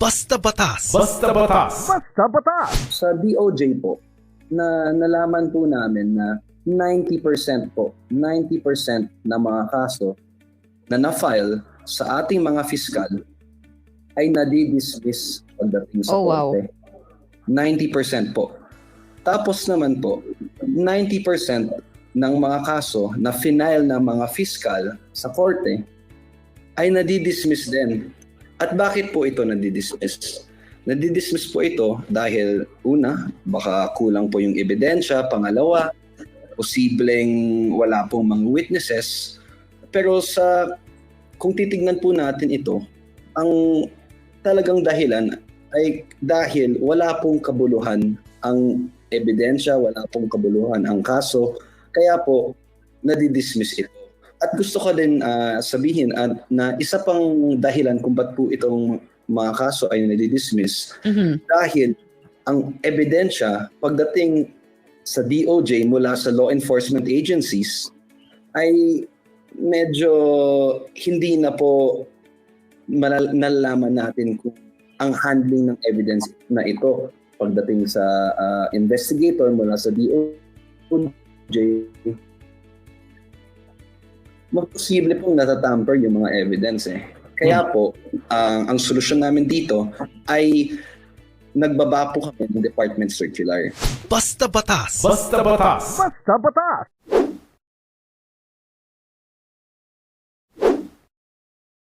Basta Batas. Basta batas. Sa DOJ po, na nalaman po namin na 90% po, 90% na mga kaso na na-file sa ating mga fiskal ay nadi-dismiss pagdating sa Oh, wow. korte. 90% po. Tapos naman po, 90% ng mga kaso na final ng mga fiskal sa korte ay nadi-dismiss din. At bakit po ito nadi-dismiss? Nadi-dismiss po ito dahil una, baka kulang po yung ebidensya, pangalawa, posibleng wala pong mga witnesses. Pero sa kung titignan po natin ito, ang talagang dahilan ay dahil wala pong kabuluhan ang ebidensya, wala pong kabuluhan ang kaso, kaya po nadi-dismiss ito. At gusto ko din ah, sabihin at na isa pang dahilan kung ba't po itong mga kaso ay nadi-dismiss Mhm. dahil ang ebidensya pagdating sa DOJ mula sa law enforcement agencies ay medyo hindi na po malal- nalalaman natin kung ang handling ng evidence na ito pagdating sa ah, investigator mula sa DOJ magposible pong natatamper yung mga evidence eh. Kaya po, ang ang solusyon namin dito ay nagbaba po kami ng department circular. Basta Batas. Basta batas. Basta batas!